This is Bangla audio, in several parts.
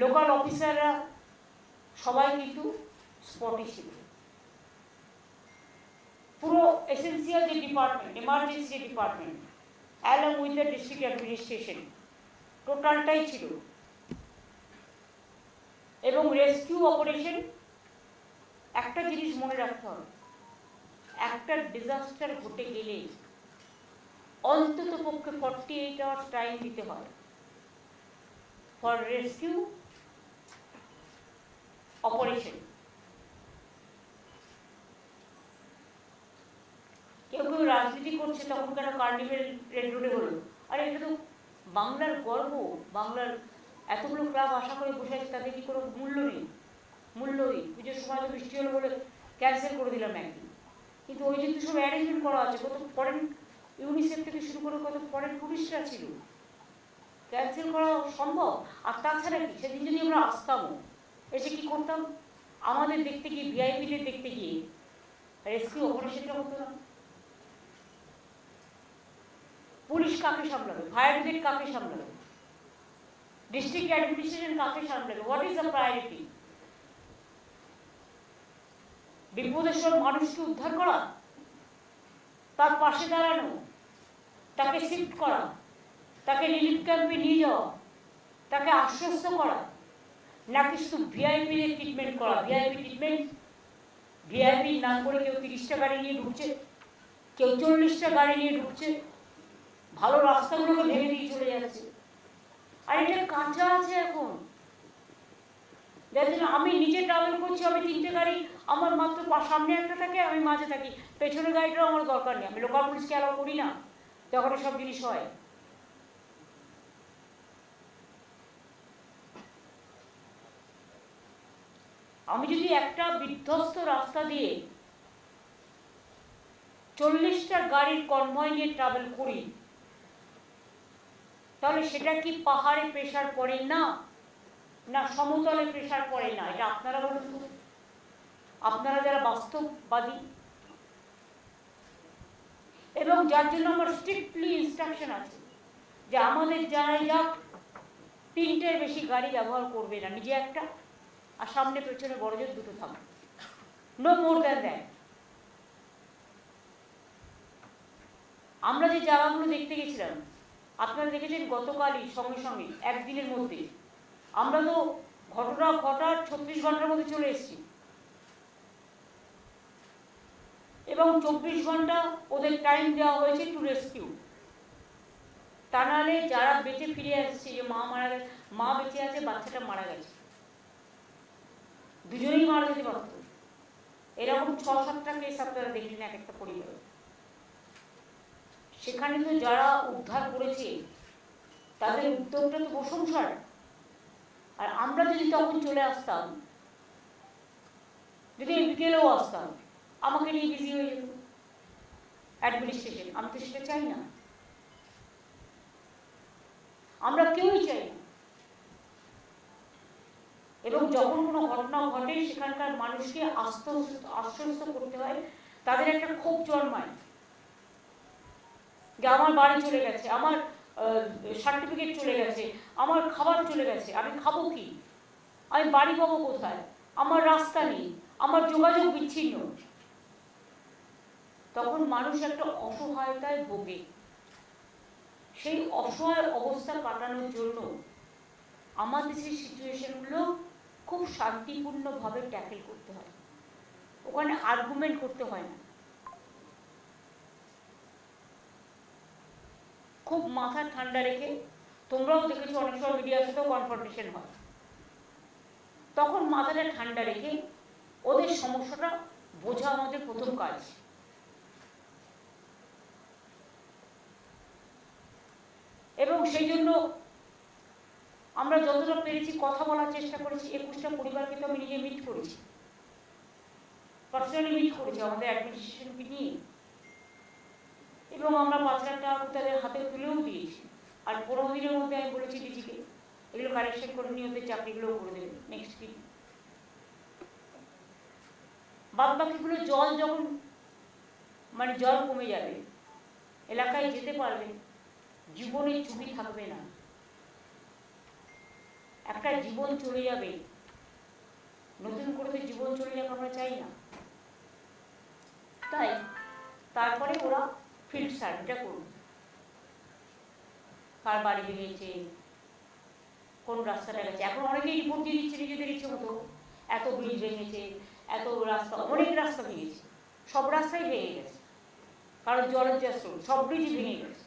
লোকাল অফিসাররা সবাই কিন্তু স্পটে ছিল। পুরো এসেন্সিয়াল যে ডিপার্টমেন্ট এমার্জেন্সি যে department along with the district administration টোটালটাই ছিল। এবং রেস্কিউ অপারেশন একটা জিনিস মনে রাখতে হবে, একটা ডিজাস্টার ঘটে গেলে অন্তত পক্ষে ফর্টি এইট আওয়ার্স টাইম দিতে হয়। ফর রেস্কিউ অপারেশন কেউ কেউ রাজনীতি করছে তখন কেন কার্নিভেল রেড রোডে হলো আর, এটা তো বাংলার গর্ব। বাংলার এতগুলো ক্লাব আশা করে বসে আছে, তাদের কি কোনো মূল্য নেই? মূল্যই পুজোর সময় তো বৃষ্টি হলো বলে ক্যান্সেল করে দিলাম একদিন। কিন্তু ওই জন্য সব অ্যারেঞ্জমেন্ট করা আছে। কত ফরেন ইউনিসেফ থেকে শুরু করে কত ফরেন টুরিস্টরা ছিল। ক্যান্সেল করা সম্ভব? আর তাছাড়া কি? সেদিন যদি আমরা আসতামও এসে কি করতাম? আমাদের দেখতে গিয়ে ভিআইপিদের দেখতে গিয়ে রেস্কিউ অপারেশনটা হতো না? পুলিশ কাকে সামলাবে? ফায়ার ব্রিগেড কাকে সামলাবে? ডিস্ট্রিক্ট অ্যাডমিনিস্ট্রেশন কাকে সামলাবে? হোয়াট ইজ দ্য প্রায়োরিটি বিপদের সময় মানুষকে উদ্ধার করা, তার পাশে দাঁড়ানো, তাকে শিফট করা, তাকে রিলিফ ক্যাম্পে নিয়ে যাওয়া, তাকে আশ্বস্ত করা। নাকি শুধু ভিআইপি ট্রিটমেন্ট করা ভিআইপি ট্রিটমেন্ট ভিআইপি নাম করে কেউ তিরিশটা গাড়ি নিয়ে ঢুকছে, কেউ চল্লিশটা গাড়ি নিয়ে ঢুকছে, ভালো রাস্তাগুলোকে ভেঙে দিয়ে চলে যাচ্ছে। আর এটা কাঁচা আছে এখন। যার আমি নিজে ট্রাভেল করছি, আমি তিনটে গাড়ি, আমার মাত্র সামনে একটা থাকে, আমি মাঝে থাকি, পেছনের গাড়িটাও আমার দরকার নেই, আমি লোকাল পুলিশকে অ্যালাউ করি না তখন সব জিনিস হয়। আমি যদি একটা বিধ্বস্ত রাস্তা দিয়ে চল্লিশটা গাড়ির কনভয় নিয়ে ট্রাভেল করি, তাহলে সেটা কি পাহাড়ে প্রেশার পড়ে না? না সমতলে প্রেশার পড়ে না? এটা আপনারা বলুন তো। আপনারা যারা বাস্তববাদী। এবং যার জন্য আমার স্ট্রিক্টলি ইনস্ট্রাকশন আছে যে আমাদের যারাই যাক, তিনটের বেশি গাড়ি ব্যবহার করবে না। নিজে একটা আর সামনে পেছনে বড় জোর দুটো থাকবে নো মোর দ্যান দ্যাট আমরা যে জায়গাগুলো দেখতে গেছিলাম, আপনারা দেখেছেন গতকালই সঙ্গে সঙ্গে, একদিনের মধ্যে। আমরা তো ঘটনা ঘটার ছত্রিশ ঘণ্টার মধ্যে চলে এসেছি। এবং চব্বিশ ঘণ্টা ওদের টাইম দেওয়া হয়েছে টু রেস্কিউ তা নাহলে যারা বেঁচে ফিরে আসছে, যে মা মারা গেছে, মা বেঁচে আছে, বাচ্চাটা মারা গেছে। দুজনেই মারা যেতে পারত এরকম ছ সাতটা কেস আপনারা দেখলেন, এক একটা পরিবারে। সেখানে তো যারা উদ্ধার করেছে, তাদের উদ্যোগটা তো প্রশংসার। আর আমরা যদি তখন চলে আসতাম, যদি বিকেলেও আসতাম, আমাকে নিয়ে বিজি হয়ে যেত। অ্যাডমিনিস্ট্রেশন আমি তো সেটা চাই না। আমরা কেউই চাই না। এবং যখন কোনো ঘটনা ঘটে, সেখানকার মানুষকে আস্ত আশ্বস্ত করতে হয়। তাদের একটা ক্ষোভ জন্মায়। যে আমার বাড়ি চলে গেছে, আমার সার্টিফিকেট চলে গেছে, আমার খাবার চলে গেছে, আমি খাব কি? আমি বাড়ি পাবো কোথায়? আমার রাস্তা নেই, আমার যোগাযোগ বিচ্ছিন্ন। তখন মানুষ একটা অসহায়তায় ভোগে। সেই অসহায় অবস্থা কাটানোর জন্য আমার দেশের সিচুয়েশনগুলো খুব শান্তিপূর্ণভাবে ট্যাকেল করতে হয়। ওখানে আর্গুমেন্ট করতে হয় না। খুব মাথা ঠান্ডা রেখে, তোমরাও দেখেছ অনেক সময় মিডিয়ার সাথেও কনফার্মেশন হয়। তখন মাথাটা ঠান্ডা রেখে ওদের সমস্যাটা বোঝা আমাদের প্রথম কাজ। এবং সেই জন্য আমরা যতটা পেরেছি, কথা বলার চেষ্টা করেছি, একুশটা পরিবারকে তো আমি নিজে মিট করেছি। পার্সোনালি মিট করেছি, আমাদের অ্যাডমিনিস্ট্রেশনকে নিয়ে। এবং আমরা পাঁচ লাখ টাকা তাদের হাতে তুলেও দিয়েছি। আর পনেরো দিনের মধ্যে আমি বলেছি ডিজিকে এগুলো কারেকশন করে নিয়ে ওদের চাকরিগুলোও করে দেবে নেক্সট উইক বাদ বাকিগুলো জল যখন মানে জল কমে যাবে, এলাকায় যেতে পারবে জীবনে চুরি থাকবে না। একটা জীবন চলে যাবে। নতুন করে তো জীবন চলে যাক আমরা চাই না। তাই তারপরে ওরা ফিল্ড সার্ভেটা করুন। কার বাড়ি ভেঙেছে কোন রাস্তাটা গেছে? এখন অনেকেই রিপোর্ট দিয়ে দিচ্ছে, নিজেদের ইচ্ছে মতো। এত ব্রিজ ভেঙেছে, এত রাস্তা, অনেক রাস্তা ভেঙেছে। সব রাস্তাই ভেঙে গেছে। কারণ জলের যা সব ব্রিজই ভেঙে গেছে।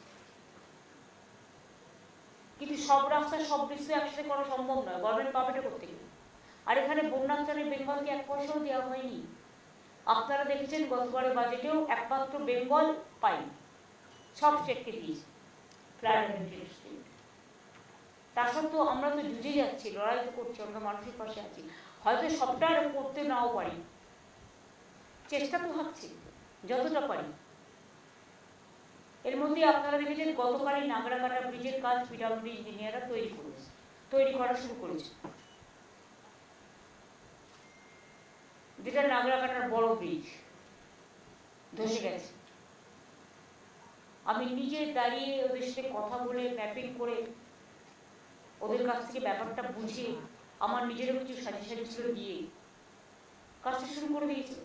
কিন্তু সব রাস্তা সব তো একসাথে করা সম্ভব নয়, গভর্নমেন্ট পাবেটা করতে গেলে আর এখানে বন্যাঞ্চলে বেঙ্গলকে এক পয়সাও দেওয়া হয়নি। আপনারা দেখেছেন গতবারের বাজেটেও একমাত্র বেঙ্গল পাইনি সব স্টেটকে দিয়েছে। তা সত্ত্বেও আমরা তো যুঝে যাচ্ছি, লড়াই তো করছি, আমরা মানুষের পাশে আছি। হয়তো সবটা করতে নাও পারি। চেষ্টা তো থাকছে, যতটা পারি। এর মধ্যে আপনারা দেখেছেন গতকালই নাগরাকাটা ব্রিজের কাজ পিডাব্লিউডি ইঞ্জিনিয়াররা তৈরি করেছে, তৈরি করা শুরু করেছে। যেটা নাগরাকাটার বড় ব্রিজ, ধসে গেছে। আমি নিজে দাঁড়িয়ে ওদের সাথে কথা বলে ম্যাপিং করে ওদের কাছ থেকে ব্যাপারটা বুঝে, আমার নিজেরও কিছু সাজেশন ছিল দিয়ে কাজটা শুরু করে দিয়েছিল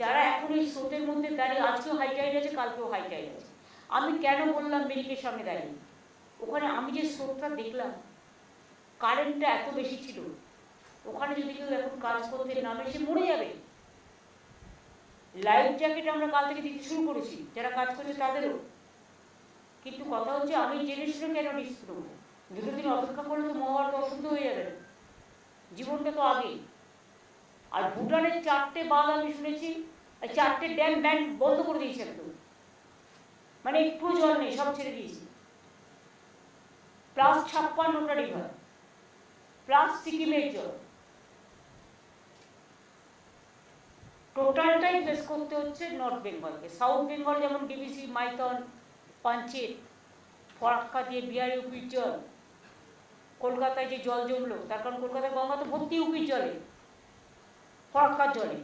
যারা এখন এই স্রোতের মধ্যে দাঁড়িয়ে আজকেও হাই টাইড আছে, কালকেও হাই টাইড আছে। আমি কেন বললাম মেরিকের সামনে দাঁড়িয়ে? ওখানে আমি যে স্রোতটা দেখলাম কারেন্টটা এত বেশি ছিল, ওখানে যদি কেউ এখন কাজ করতে নামে, সে মরে যাবে। লাইফ জ্যাকেট আমরা কাল থেকে দিতে শুরু করেছি, যারা কাজ করছে তাদেরও। কিন্তু কথা হচ্ছে, আমি জেনে শুনে কেন রিস্ক দুটো দিন অপেক্ষা করলে তো মহাভারত অশুদ্ধ হয়ে যাবে। জীবনটা তো আগেই আর ভুটানের চারটে বাঁধ আমি শুনেছি চারটে ড্যাম ব্যান্ড বন্ধ করে দিয়েছে একদম। মানে একটু জল নেই, সব ছেড়ে দিয়েছে। প্লাস ছাপ্পান্নটা রিভার প্লাস সিকিমের জল। টোটালটাই ফেস করতে হচ্ছে নর্থ বেঙ্গলকে সাউথ বেঙ্গল যেমন ডিবিসি মাইথন পাঞ্চেত ফরাক্কা দিয়ে বিহারি উপির জল, কলকাতায় যে জল জমলো, তার কারণ কলকাতায় গঙ্গা তো ভর্তি উপির জলে। ফরাক্কার জলে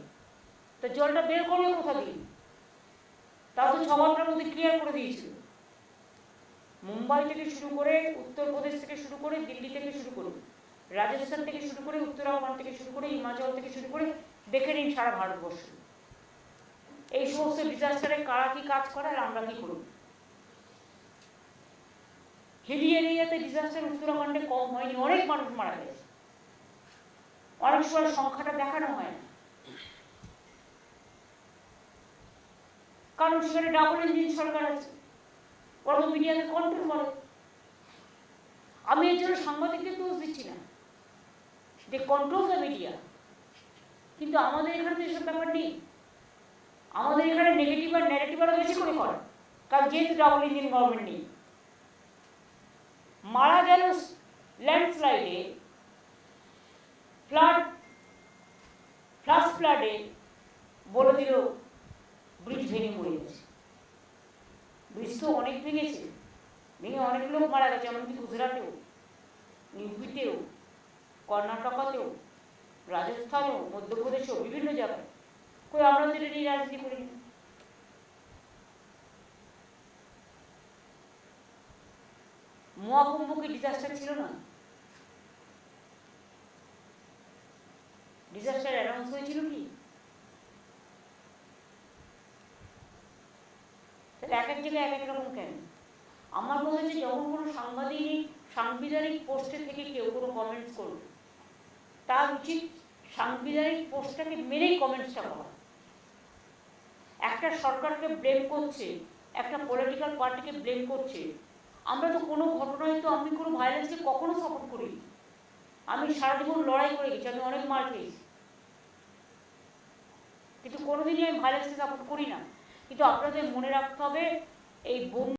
তো জলটা বের করল কোথা দিয়ে? তাও তো ঘণ্টার মধ্যে ক্লিয়ার করে দিয়েছিল। মুম্বাই থেকে শুরু করে উত্তরপ্রদেশ থেকে শুরু করে দিল্লি থেকে শুরু করে, রাজস্থান থেকে শুরু করে উত্তরাখণ্ড থেকে শুরু করে, হিমাচল থেকে শুরু করে দেখে নিন সারা ভারতবর্ষ। এই সমস্ত ডিজাস্টারে কারা কি কাজ করে আর আমরা কি করব? হিলি এরিয়াতে ডিজাস্টার উত্তরাখণ্ডে কম হয়নি, অনেক মানুষ মারা গেছে। অনেক সময় সংখ্যাটা দেখানো হয়। না কারণ সেখানে ডাবল ইঞ্জিন সরকার আছে। তো মিডিয়াকে কন্ট্রোল করে। আমি এর জন্য সাংবাদিকদের দোষ দিচ্ছি না। দে কন্ট্রোল দ্য মিডিয়া কিন্তু আমাদের এখানে তো এসব ব্যাপার নেই। আমাদের এখানে নেগেটিভ আর নেগেটিভ আরও বেশি করে করে। কারণ যেহেতু ডাবল ইঞ্জিন গভর্নমেন্ট নেই। মারা গেল ল্যান্ডস্লাইডে ফ্লাড ফ্লাশ ফ্লাডে বলে দিল ব্রিজ ভেঙে মরে গেছে। ব্রিজ তো অনেক ভেঙেছে, ভেঙে অনেক লোক মারা গেছে, এমনকি গুজরাটেও, ইউপিতেও, কর্ণাটকাতেও, রাজস্থানেও, মধ্যপ্রদেশেও, বিভিন্ন জায়গায়। কই আমরা তো এটা নিয়ে রাজনীতি করি না। মহাকুম্ভ কি ডিজাস্টার ছিল না? ডিজাস্টার অ্যানাউন্স হয়েছিল কি তাহলে এক এক জায়গায় এক এক রকম কেন আমার মনে হচ্ছে যখন কোনো সাংবাদিক সাংবিধানিক পোস্টে থেকে কেউ কোনো কমেন্টস করবে তার উচিত সাংবিধানিক পোস্টটাকে মেনেই কমেন্টসটা করা। একটা সরকারকে ব্লেম করছে একটা পলিটিক্যাল পার্টিকে ব্লেম করছে। আমরা তো কোনো ঘটনায় তো আমি কোনো ভায়োলেন্সকে কখনো সাপোর্ট করি আমি সারা জীবন লড়াই করে গেছি আমি অনেক মার খেয়েছি। কিন্তু কোনোদিনই আমি ভায়োলেন্সকে সাপোর্ট করি না। কিন্তু আপনাদের মনে রাখতে হবে এই বন্যা